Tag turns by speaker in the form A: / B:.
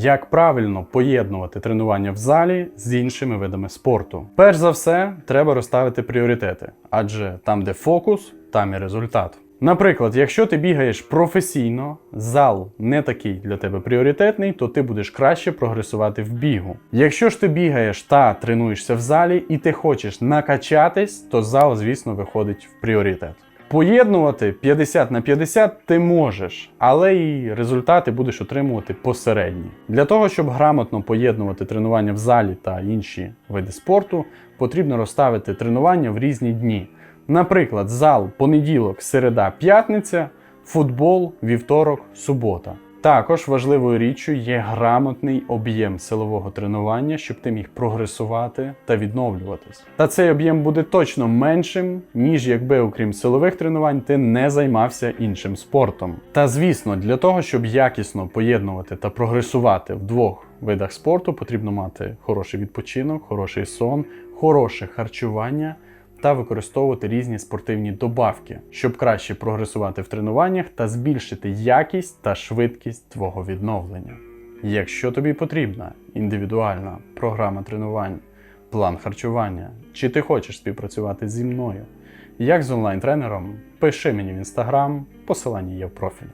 A: Як правильно поєднувати тренування в залі з іншими видами спорту? Перш за все, треба розставити пріоритети, адже там, де фокус, там і результат. Наприклад, якщо ти бігаєш професійно, зал не такий для тебе пріоритетний, то ти будеш краще прогресувати в бігу. Якщо ж ти бігаєш та тренуєшся в залі і ти хочеш накачатись, то зал, звісно, виходить в пріоритет. Поєднувати 50 на 50 ти можеш, але і результати будеш отримувати посередні. Для того, щоб грамотно поєднувати тренування в залі та інші види спорту, потрібно розставити тренування в різні дні. Наприклад, зал понеділок, середа, п'ятниця, футбол, вівторок, субота. Також важливою річчю є грамотний об'єм силового тренування, щоб ти міг прогресувати та відновлюватись. Та цей об'єм буде точно меншим, ніж якби, окрім силових тренувань, ти не займався іншим спортом. Та звісно, для того, щоб якісно поєднувати та прогресувати в двох видах спорту, потрібно мати хороший відпочинок, хороший сон, хороше харчування та використовувати різні спортивні добавки, щоб краще прогресувати в тренуваннях та збільшити якість та швидкість твого відновлення. Якщо тобі потрібна індивідуальна програма тренувань, план харчування, чи ти хочеш співпрацювати зі мною, як з онлайн-тренером, пиши мені в інстаграм, посилання є в профілі.